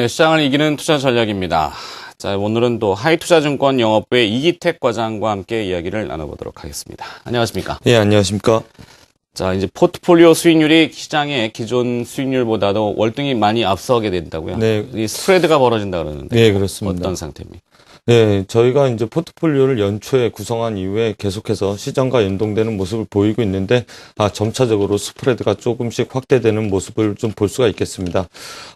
네, 시장을 이기는 투자 전략입니다. 자, 오늘은 또 하이투자증권 영업부의 이기택 과장과 함께 이야기를 나눠보도록 하겠습니다. 안녕하십니까? 예, 안녕하십니까. 자, 이제 포트폴리오 수익률이 시장의 기존 수익률보다도 월등히 많이 앞서게 된다고요? 네. 이 스프레드가 벌어진다 그러는데 네, 그렇습니다. 어떤 상태입니까? 네, 저희가 이제 포트폴리오를 연초에 구성한 이후에 계속해서 시장과 연동되는 모습을 보이고 있는데, 아, 점차적으로 스프레드가 조금씩 확대되는 모습을 좀 볼 수가 있겠습니다.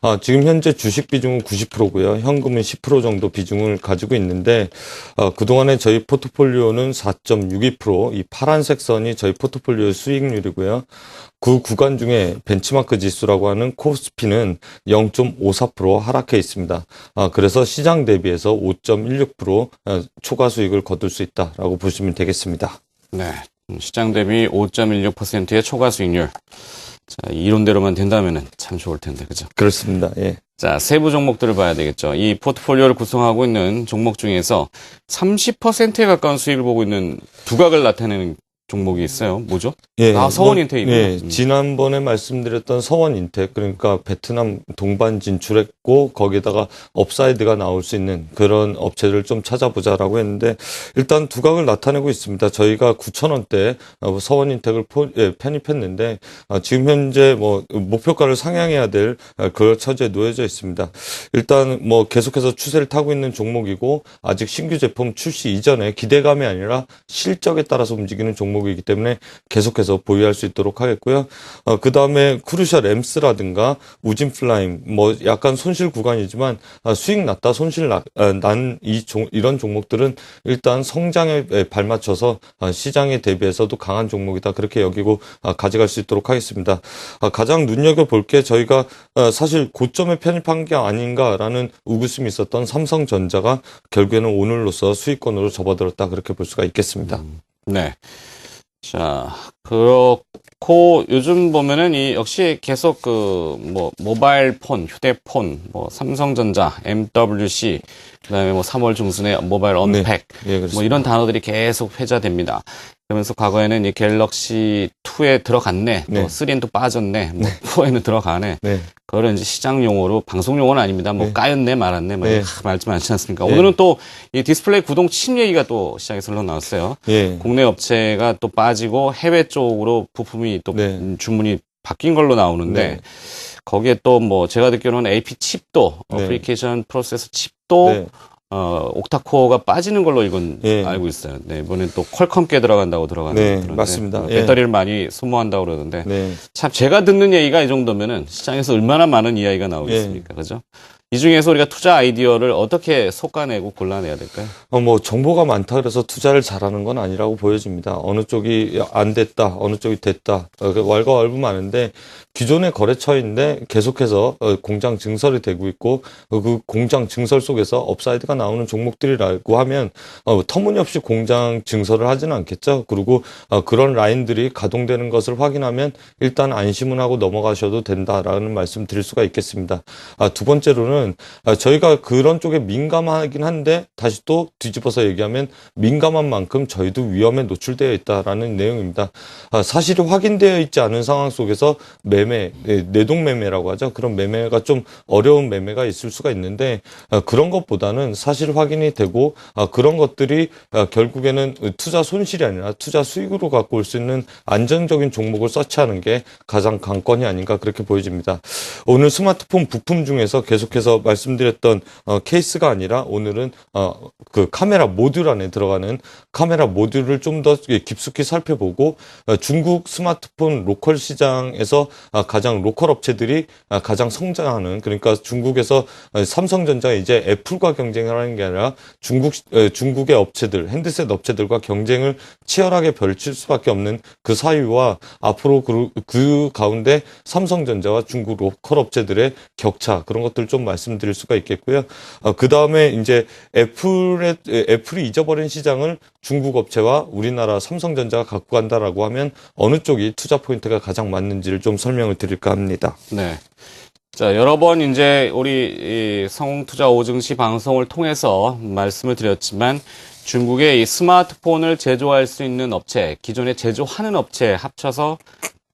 아, 지금 현재 주식 비중은 90%고요. 현금은 10% 정도 비중을 가지고 있는데, 아, 그동안에 저희 포트폴리오는 4.62%, 이 파란색 선이 저희 포트폴리오 수익률이고요. 그 구간 중에 벤치마크 지수라고 하는 코스피는 0.54% 하락해 있습니다. 아, 그래서 시장 대비해서 5.16% 어, 초과 수익을 거둘 수 있다라고 보시면 되겠습니다. 네. 음, 시장 대비 5.16%의 초과 수익률. 자, 이론대로만 된다면은 참 좋을 텐데, 그죠? 그렇습니다. 예. 자, 세부 종목들을 봐야 되겠죠. 이 포트폴리오를 구성하고 있는 종목 중에서 30%에 가까운 수익을 보고 있는 두각을 나타내는 종목이 있어요. 뭐죠? 예, 아, 서원 뭐, 인텍이군요. 예, 음. 지난번에 말씀드렸던 서원 인텍, 그러니까 베트남 동반 진출했고, 거기다가 업사이드가 나올 수 있는 그런 업체를 좀 찾아보자라고 했는데, 일단 두각을 나타내고 있습니다. 저희가 9,000원대 서원 인텍을 포- 예, 편입했는데, 아, 지금 현재 뭐, 목표가를 상향해야 될 아, 그런 처지에 놓여져 있습니다. 일단 뭐, 계속해서 추세를 타고 있는 종목이고, 아직 신규 제품 출시 이전에 기대감이 아니라 실적에 따라서 움직이는 종목 이기 때문에 계속해서 보유할 수 있도록 하겠고요. 어, 그 다음에 크루샤 램스라든가 우진 플라임, 뭐 약간 손실 구간이지만 아, 수익 났다, 손실 난이 이런 종목들은 일단 성장에 에, 발맞춰서 아, 시장에 대비해서도 강한 종목이다 그렇게 여기고 아, 가져갈 수 있도록 하겠습니다. 아, 가장 눈여겨 볼 게 저희가 아, 사실 고점에 편입한 게 아닌가라는 의구심이 있었던 삼성전자가 결국에는 오늘로서 수익권으로 접어들었다 그렇게 볼 수가 있겠습니다. 네. 자, 그렇고 요즘 보면은 이 역시 계속 그 뭐 모바일 폰, 휴대폰, 뭐 삼성전자, MWC, 그다음에 뭐 3월 중순에 모바일 언팩 예, 그렇습니다. 뭐 이런 단어들이 계속 회자됩니다. 그러면서 과거에는 이 갤럭시 2에 들어갔네, 네. 또 3는 또 빠졌네, 뭐 4에는 들어가네. 네. 그거를 이제 시장 용어로 방송 용어는 아닙니다. 뭐 네. 까였네, 말았네, 뭐 네. 하, 말씀 많지 않습니까? 네. 오늘은 또 이 디스플레이 구동 침 얘기가 또 시장에서 흘러나왔어요. 예. 국내 업체가 또 빠지고 해외 쪽으로 부품이 또 네. 음, 주문이 바뀐 걸로 나오는데 네. 거기에 또 뭐 제가 듣기로는 AP 칩도 네. 어플리케이션 프로세서 칩도 네. 어 옥타코어가 빠지는 걸로 이건 예. 알고 있어요. 네, 이번엔 또 퀄컴께 들어간다고 들어가는 네, 그런데 맞습니다. 뭐 예. 배터리를 많이 소모한다고 그러는데 네. 참 제가 듣는 얘기가 이 정도면은 시장에서 얼마나 많은 이야기가 예. 나오겠습니까, 그죠? 이 중에서 우리가 투자 아이디어를 어떻게 속아내고 골라내야 될까요? 어, 뭐, 정보가 많다 그래서 투자를 잘하는 건 아니라고 보여집니다. 어느 쪽이 안 됐다, 어느 쪽이 됐다. 어, 그 왈가왈부 많은데, 기존의 거래처인데 계속해서 어, 공장 증설이 되고 있고, 어, 그 공장 증설 속에서 업사이드가 나오는 종목들이라고 하면, 어, 터무니없이 공장 증설을 하지는 않겠죠. 그리고 어, 그런 라인들이 가동되는 것을 확인하면 일단 안심은 하고 넘어가셔도 된다라는 말씀 드릴 수가 있겠습니다. 아, 두 번째로는 아, 저희가 그런 쪽에 민감하긴 한데 다시 또 뒤집어서 얘기하면 민감한 만큼 저희도 위험에 노출되어 있다라는 내용입니다. 아, 사실이 확인되어 있지 않은 상황 속에서 매매, 예, 내동 매매라고 하죠. 그런 매매가 좀 어려운 매매가 있을 수가 있는데 아, 그런 것보다는 사실 확인이 되고 아, 그런 것들이 아, 결국에는 투자 손실이 아니라 투자 수익으로 갖고 올 수 있는 안정적인 종목을 서치하는 게 가장 관건이 아닌가 그렇게 보여집니다. 오늘 스마트폰 부품 중에서 계속해서 말씀드렸던 어, 케이스가 아니라 오늘은 어, 그 카메라 모듈 안에 들어가는 카메라 모듈을 좀 더 깊숙이 살펴보고 어, 중국 스마트폰 로컬 시장에서 아, 가장 로컬 업체들이 아, 가장 성장하는 그러니까 중국에서 어, 삼성전자가 이제 애플과 경쟁을 하는 게 아니라 중국 에, 중국의 업체들 핸드셋 업체들과 경쟁을 치열하게 펼칠 수밖에 없는 그 사유와 앞으로 그, 그 가운데 삼성전자와 중국 로컬 업체들의 격차 그런 것들 좀 말씀드릴 수가 있겠고요. 그 다음에 이제 애플의 에, 애플이 잊어버린 시장을 중국 업체와 우리나라 삼성전자가 갖고 간다라고 하면 어느 쪽이 투자 포인트가 가장 맞는지를 좀 설명을 드릴까 합니다. 네. 자, 여러 번 이제 우리 이 성투자 오증시 방송을 통해서 말씀을 드렸지만 중국의 이 스마트폰을 제조할 수 있는 업체, 기존에 제조하는 업체 합쳐서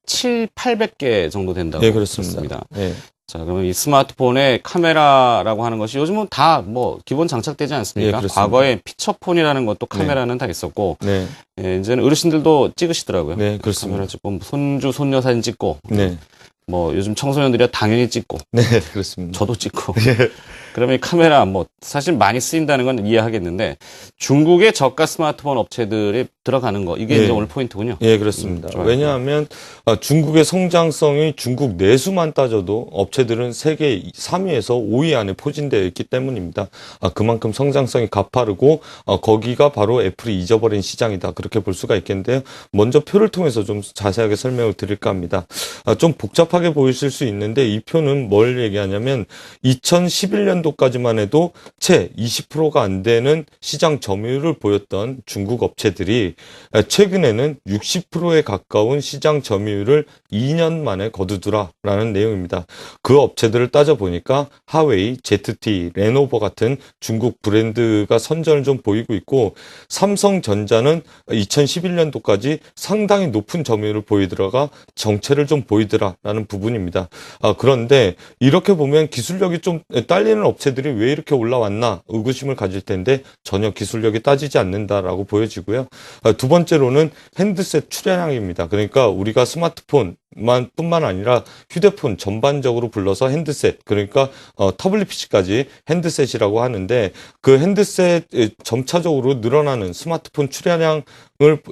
7, 800개 정도 된다고 예, 그렇습니다. 예. 자, 그러면 이 스마트폰의 카메라라고 하는 것이 요즘은 다 뭐 기본 장착되지 예, 않습니까? 그렇습니다. 과거에 피처폰이라는 것도 카메라는 다 있었고, 네, 예, 이제는 어르신들도 찍으시더라고요. 네, 그렇습니다. 카메라 찍고, 뭐 손주, 손녀 사진 찍고, 네, 뭐 요즘 청소년들이 당연히 찍고, 네, 그렇습니다. 저도 찍고. 예. 그러면 이 카메라 뭐 사실 많이 쓰인다는 건 이해하겠는데 중국의 저가 스마트폰 업체들이 들어가는 거 이게 예. 이제 오늘 포인트군요. 예, 그렇습니다. 음. 왜냐하면 아, 중국의 성장성이 중국 내수만 따져도 업체들은 세계 3위에서 5위 안에 포진되어 있기 때문입니다. 아, 그만큼 성장성이 가파르고 어, 거기가 바로 애플이 잊어버린 시장이다. 그렇게 볼 수가 있겠는데요. 먼저 표를 통해서 좀 자세하게 설명을 드릴까 합니다. 아, 좀 복잡하게 보이실 수 있는데 이 표는 뭘 얘기하냐면 2011년도까지만 해도 채 20%가 안 되는 시장 점유율을 보였던 중국 업체들이 아, 최근에는 60%에 가까운 시장 점유율을 2년 만에 거두더라라는 내용입니다. 그 업체들을 따져보니까 하웨이, ZT, 레노버 같은 중국 브랜드가 선전을 좀 보이고 있고 삼성전자는 2011년도까지 상당히 높은 점유율을 보이더라가 정체를 좀 보이더라라는 부분입니다. 아, 그런데 이렇게 보면 기술력이 좀 딸리는 업체들이 왜 이렇게 올라왔나 의구심을 가질 텐데 전혀 기술력이 따지지 않는다라고 보여지고요. 아, 두 번째로는 핸드셋 출하량입니다. 그러니까 우리가 스마트폰 만 뿐만 아니라 휴대폰 전반적으로 불러서 핸드셋 그러니까 어, 터블릿 PC까지 핸드셋이라고 하는데 그 핸드셋 에, 점차적으로 늘어나는 스마트폰 출하량을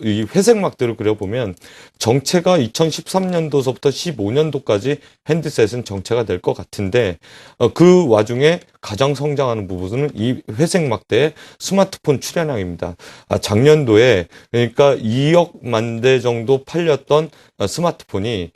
이 회색막대로 그려보면 정체가 2013년도서부터 15년도까지 핸드셋은 정체가 될 것 같은데 어, 그 와중에 가장 성장하는 부분은 이 회색막대의 스마트폰 출하량입니다. 아, 작년도에 그러니까 2억 만 대 정도 팔렸던 어, 스마트폰이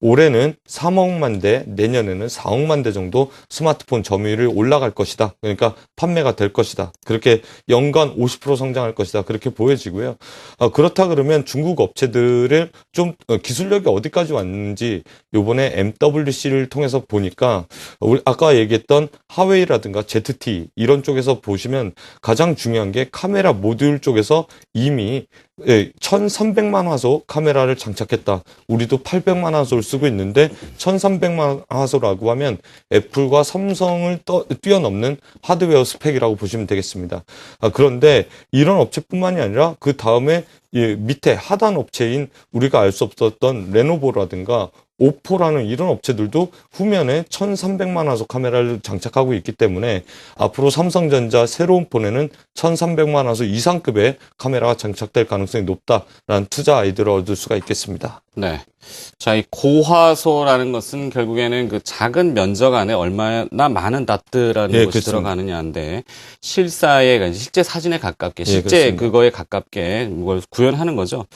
올해는 3억만 대, 내년에는 4억만 대 정도 스마트폰 점유율이 올라갈 것이다. 그러니까 판매가 될 것이다. 그렇게 연간 50% 성장할 것이다. 그렇게 보여지고요. 아, 그렇다 그러면 중국 업체들을 좀 어, 기술력이 어디까지 왔는지 요번에 MWC를 통해서 보니까 아까 얘기했던 하웨이라든가 ZT 이런 쪽에서 보시면 가장 중요한 게 카메라 모듈 쪽에서 이미 예, 1300만 화소 카메라를 장착했다. 우리도 800만 화소를 쓰고 있는데 1300만 화소라고 하면 애플과 삼성을 떠- 뛰어넘는 하드웨어 스펙이라고 보시면 되겠습니다. 아, 그런데 이런 업체뿐만이 아니라 그 다음에 예, 밑에 하단 업체인 우리가 알 수 없었던 레노버라든가 오포라는 이런 업체들도 후면에 1300만 화소 카메라를 장착하고 있기 때문에 앞으로 삼성전자 새로운 폰에는 1300만 화소 이상급의 카메라가 장착될 가능성이 높다라는 투자 아이디어를 얻을 수가 있겠습니다. 네. 자, 이 고화소라는 것은 결국에는 그 작은 면적 안에 얼마나 많은 다트라는 예, 것이 그렇습니다. 들어가느냐인데 실사에 실제 사진에 가깝게 예, 실제 그렇습니다. 그거에 가깝게 이걸 구현하는 거죠.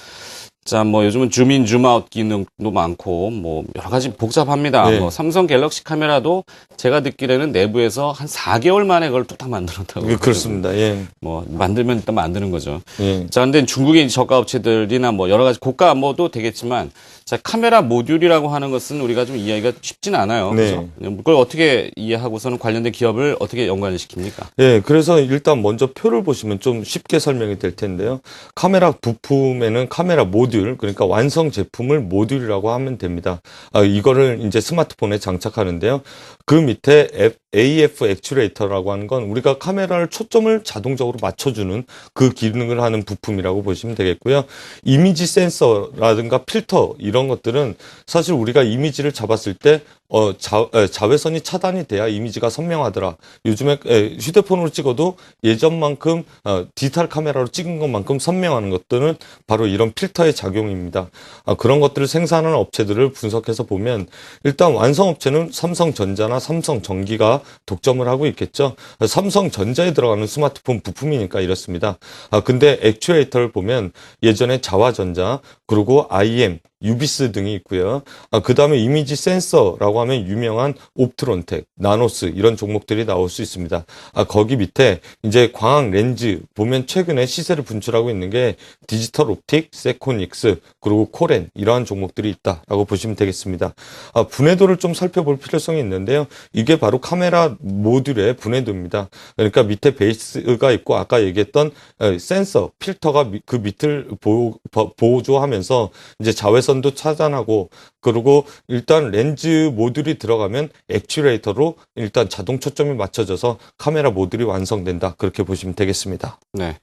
자, 뭐 요즘은 줌인 줌아웃 기능도 많고 뭐 여러 가지 복잡합니다. 네. 뭐 삼성 갤럭시 카메라도 제가 듣기로는 내부에서 한 4개월 만에 그걸 뚝딱 만들었다고. 예, 그렇습니다. 예, 뭐 만들면 일단 만드는 거죠. 예. 자, 근데 중국의 저가 업체들이나 뭐 여러 가지 고가 안모도 되겠지만 자, 카메라 모듈이라고 하는 것은 우리가 좀 이해하기가 쉽진 않아요. 네. 그죠? 그걸 어떻게 이해하고서는 관련된 기업을 어떻게 연관을 시킵니까? 예, 그래서 일단 먼저 표를 보시면 좀 쉽게 설명이 될 텐데요. 카메라 부품에는 카메라 모듈, 그러니까 완성 제품을 모듈이라고 하면 됩니다. 아, 이거를 이제 스마트폰에 장착하는데요. 그 밑에 AF 액츄레이터라고 하는 건 우리가 카메라를 초점을 자동적으로 맞춰주는 그 기능을 하는 부품이라고 보시면 되겠고요. 이미지 센서라든가 필터 이런 것들은 사실 우리가 이미지를 잡았을 때 어, 자, 에, 자외선이 차단이 돼야 이미지가 선명하더라. 요즘에 에, 휴대폰으로 찍어도 예전만큼 어, 디지털 카메라로 찍은 것만큼 선명하는 것들은 바로 이런 필터의 작용입니다. 아, 그런 것들을 생산하는 업체들을 분석해서 보면 일단 완성 업체는 삼성전자나 삼성전기가 독점을 하고 있겠죠. 삼성전자에 들어가는 스마트폰 부품이니까 이렇습니다. 아, 근데 액추에이터를 보면 예전에 자화전자 그리고 IM 유비스 등이 있고요. 아, 그 다음에 이미지 센서라고 하면 유명한 옵트론텍, 나노스 이런 종목들이 나올 수 있습니다. 아, 거기 밑에 이제 광학 렌즈 보면 최근에 시세를 분출하고 있는 게 디지털 옵틱, 세코닉스 그리고 코렌 이러한 종목들이 있다라고 보시면 되겠습니다. 아, 분해도를 좀 살펴볼 필요성이 있는데요. 이게 바로 카메라 모듈의 분해도입니다. 그러니까 밑에 베이스가 있고 아까 얘기했던 에, 센서, 필터가 미- 그 밑을 보호, 보- 보조하면서 바뀌면서 이제 자외선도 차단하고 그리고 일단 렌즈 모듈이 들어가면 액츄레이터로 일단 자동 초점이 맞춰져서 카메라 모듈이 완성된다. 그렇게 보시면 되겠습니다. 네.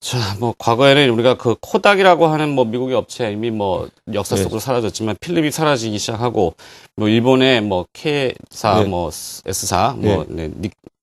자, 뭐 과거에는 우리가 그 코닥이라고 하는 뭐 미국의 업체 이미 뭐 역사 네. 속으로 사라졌지만 필름이 사라지기 시작하고 뭐 일본의 뭐 K사 네. 뭐 S사 뭐 네,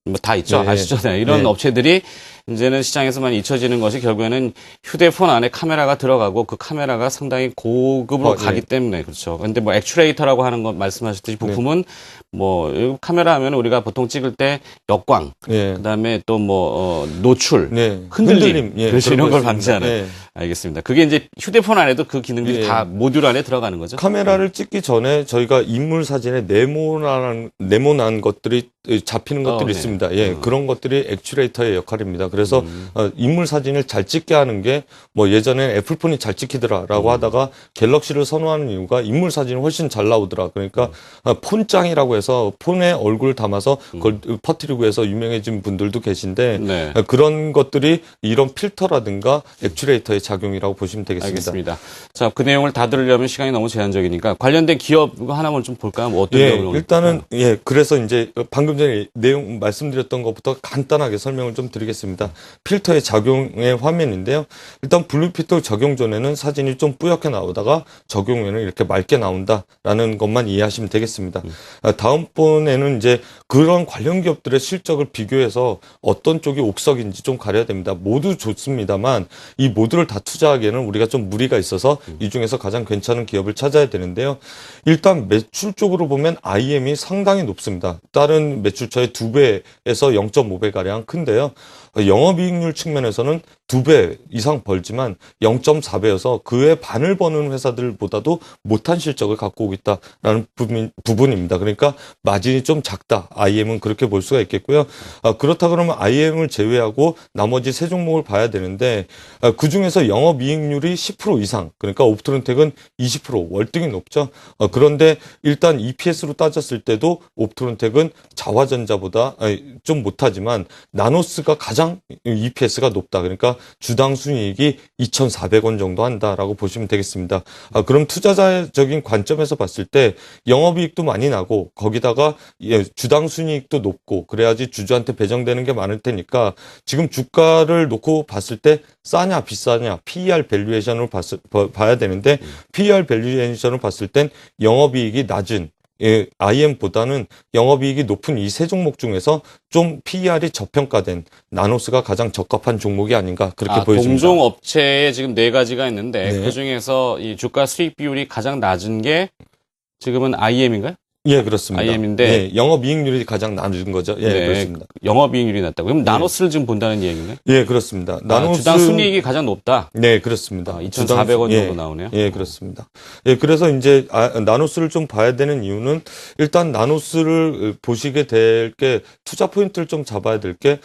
뭐다 있죠. 네. 아시죠? 네, 이런 네. 업체들이 이제는 시장에서만 잊혀지는 것이 결국에는 휴대폰 안에 카메라가 들어가고 그 카메라가 상당히 고급으로 어, 가기 네. 때문에 그렇죠. 근데 뭐 액츄레이터라고 하는 것 말씀하셨듯이 부품은 뭐 카메라 하면 우리가 보통 찍을 때 역광 예. 그다음에 또뭐 어, 노출 네. 흔들림. 그렇죠. 그런 이런 걸. 방지하는. 예. 알겠습니다. 그게 이제 휴대폰 안에도 그 기능들이 예. 다 모듈 안에 들어가는 거죠. 카메라를 찍기 전에 저희가 인물 사진에 네모난 네모난 것들이 잡히는 어, 것들이 네. 있습니다. 예, 음. 그런 것들이 액츄레이터의 역할입니다. 그래서 음. 어, 인물 사진을 잘 찍게 하는 게 뭐 예전에 애플폰이 잘 찍히더라라고 음. 하다가 갤럭시를 선호하는 이유가 인물 사진이 훨씬 잘 나오더라. 그러니까 어, 폰짱이라고 해서 폰에 얼굴 담아서 그걸 퍼뜨리고 해서 유명해진 분들도 계신데 음. 네. 어, 그런 것들이 이런 필터라든가 액츄레이터의 작용이라고 보시면 되겠습니다. 알겠습니다. 자, 그 내용을 다 들으려면 시간이 너무 제한적이니까 관련된 기업 하나만 좀 볼까요? 뭐 어떤 예, 기업을 일단은 예, 그래서 이제 방금 전에 내용 말씀드렸던 것부터 간단하게 설명을 좀 드리겠습니다. 필터의 작용의 화면인데요. 일단 블루 필터 적용 전에는 사진이 좀 뿌옇게 나오다가 적용 후에는 이렇게 맑게 나온다라는 것만 이해하시면 되겠습니다. 아, 다음번에는 이제 그런 관련 기업들의 실적을 비교해서 어떤 쪽이 옥석인지 좀 가려야 됩니다. 모두 좋습니다만 이 모두를 다 투자하기에는 우리가 좀 무리가 있어서 이 중에서 가장 괜찮은 기업을 찾아야 되는데요. 일단 매출 쪽으로 보면 IM이 상당히 높습니다. 다른 매출처의 두 배에서 0.5배 가량 큰데요. 영업이익률 측면에서는 두 배 이상 벌지만 0.4배여서 그의 반을 버는 회사들보다도 못한 실적을 갖고 오고 있다라는 부분, 부분입니다. 그러니까 마진이 좀 작다. IM은 그렇게 볼 수가 있겠고요. 아, 그렇다 그러면 IM을 제외하고 나머지 세 종목을 봐야 되는데 아, 그 중에서 영업이익률이 10% 이상 그러니까 옵트론텍은 20% 월등히 높죠. 어, 그런데 일단 EPS로 따졌을 때도 옵트론텍은 자화전자보다 좀 못하지만 나노스가 가장 EPS가 높다. 그러니까 주당 순이익이 2,400원 정도 한다라고 보시면 되겠습니다. 아, 그럼 투자자적인 관점에서 봤을 때 영업이익도 많이 나고 거기다가 예, 주당 순이익도 높고 그래야지 주주한테 배정되는 게 많을 테니까 지금 주가를 놓고 봤을 때 싸냐 비싸냐 PER 밸류에이션을 봤을, 봐- 봐야 되는데 PER 밸류에이션을 봤을 땐 영업이익이 낮은 예, IM보다는 영업이익이 높은 이 세 종목 중에서 좀 PER이 저평가된 나노스가 가장 적합한 종목이 아닌가 그렇게 아, 보여집니다. 동종 업체에 지금 네 가지가 있는데 네. 그 중에서 이 주가 수익 비율이 가장 낮은 게 지금은 IM인가요? 예, 그렇습니다. IM인데 예, 영업이익률이 가장 낮은 거죠. 예, 네, 그렇습니다. 영업이익률이 낮다고. 그럼 나노스를 지금 본다는 얘기인가요? 예, 그렇습니다. 아, 나노스 주당 순이익이 가장 높다. 네, 그렇습니다. 아, 2,400원 예, 정도 나오네요. 예, 그렇습니다. 예, 그래서 이제 아, 나노스를 좀 봐야 되는 이유는 일단 나노스를 보시게 될 게 투자 포인트를 좀 잡아야 될 게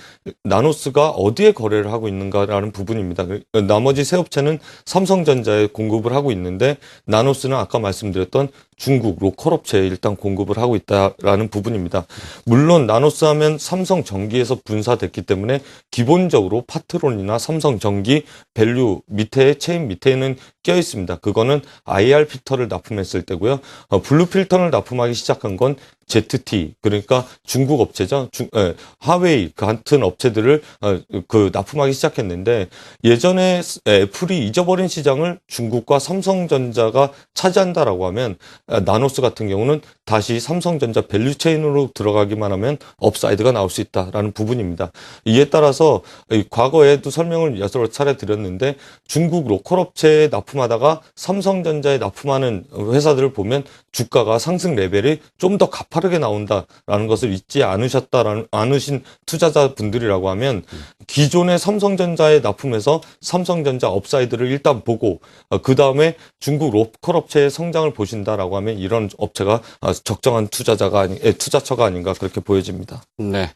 나노스가 어디에 거래를 하고 있는가라는 부분입니다. 그, 나머지 세 업체는 삼성전자에 공급을 하고 있는데 나노스는 아까 말씀드렸던 중국 로컬 업체에 일단 공급을 하고 있다라는 부분입니다. 물론 나노스 하면 삼성 전기에서 분사됐기 때문에 기본적으로 파트론이나 삼성 전기 밸류 밑에 체인 밑에는 껴 있습니다. 그거는 IR 필터를 납품했을 때고요. 어, 블루 필터를 납품하기 시작한 건 ZT 그러니까 중국 업체죠. 중, 에, 하웨이 그 같은 업체들을 어, 그 납품하기 시작했는데 예전에 스- 애플이 잊어버린 시장을 중국과 삼성전자가 차지한다라고 하면 아, 나노스 같은 경우는 다시 삼성전자 밸류 체인으로 들어가기만 하면 업사이드가 나올 수 있다라는 부분입니다. 이에 따라서 이 과거에도 설명을 여러 차례 드렸는데 중국 로컬 업체에 납품하다가 삼성전자에 납품하는 회사들을 보면 주가가 상승 레벨이 좀 더 가파 르게 나온다라는 것을 잊지 않으셨다라는 않으신 투자자분들이라고 하면 기존의 삼성전자에 납품해서 삼성전자 업사이드를 일단 보고 그 다음에 중국 로컬 업체의 성장을 보신다라고 하면 이런 업체가 아, 적정한 투자자가 아니 에, 투자처가 아닌가 그렇게 보여집니다. 네.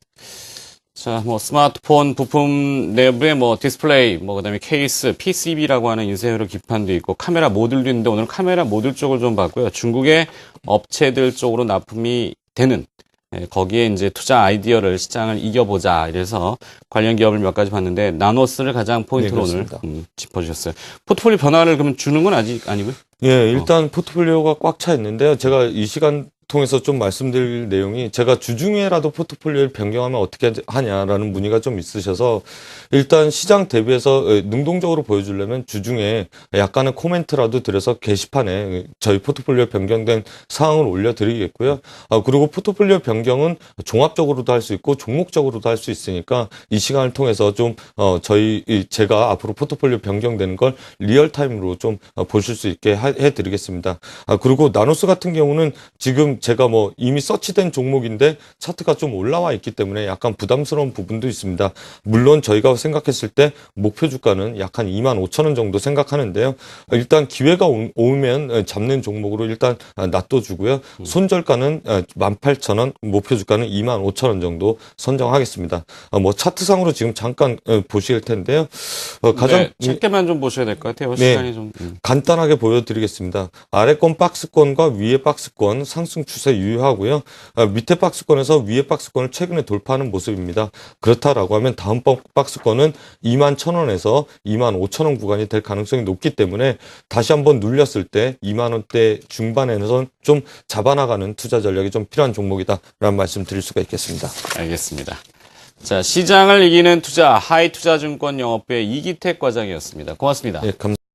자, 뭐 스마트폰 부품 내부에 뭐 디스플레이, 뭐 그다음에 케이스, PCB라고 하는 인쇄회로 기판도 있고 카메라 모듈도 있는데 오늘 카메라 모듈 쪽을 좀 봤고요. 중국의 업체들 쪽으로 납품이 되는 예, 거기에 이제 투자 아이디어를 시장을 이겨보자. 이래서 관련 기업을 몇 가지 봤는데 나노스를 가장 포인트로 네, 오늘. 음, 짚어주셨어요. 포트폴리오 변화를 그러면 주는 건 아직 아니고요. 예, 일단 포트폴리오가 꽉 차 있는데요. 제가 이 시간 통해서 좀 말씀드릴 내용이 제가 주중에라도 포트폴리오를 변경하면 어떻게 하냐라는 문의가 좀 있으셔서 일단 시장 대비해서 어, 능동적으로 보여주려면 주중에 약간의 코멘트라도 드려서 게시판에 저희 포트폴리오 변경된 사항을 올려드리겠고요. 아, 그리고 포트폴리오 변경은 종합적으로도 할 수 있고 종목적으로도 할 수 있으니까 이 시간을 통해서 좀 어, 저희 이 제가 앞으로 포트폴리오 변경되는 걸 리얼타임으로 좀 어, 보실 수 있게 하- 해드리겠습니다. 아, 그리고 나노스 같은 경우는 지금 제가 뭐 이미 서치된 종목인데 차트가 좀 올라와 있기 때문에 약간 부담스러운 부분도 있습니다. 물론 저희가 생각했을 때 목표 주가는 약 한 2만 5천 원 정도 생각하는데요. 일단 기회가 오- 오면 잡는 종목으로 일단 놔둬주고요. 손절가는 18,000원, 목표 주가는 2만 5천 원 정도 선정하겠습니다. 어, 뭐 차트상으로 지금 잠깐 어, 보실 텐데요. 어, 가장 네, 짧게만 좀 보셔야 될 것 같아요. 네. 시간이 좀. 음. 간단하게 보여드리겠습니다. 아래권 박스권과 위에 박스권 상승 추세 유효하고요. 아, 밑에 박스권에서 위에 박스권을 최근에 돌파하는 모습입니다. 그렇다라고 하면 다음 박- 박스권은 2만 1,000원에서 2만 5천원 구간이 될 가능성이 높기 때문에 다시 한번 눌렸을 때 2만 원대 중반에는 좀 잡아나가는 투자 전략이 좀 필요한 종목이다라는 말씀 드릴 수가 있겠습니다. 알겠습니다. 자, 시장을 이기는 투자, 하이 투자증권 영업부의 이기택 과장이었습니다. 고맙습니다. 예, 감사합니다.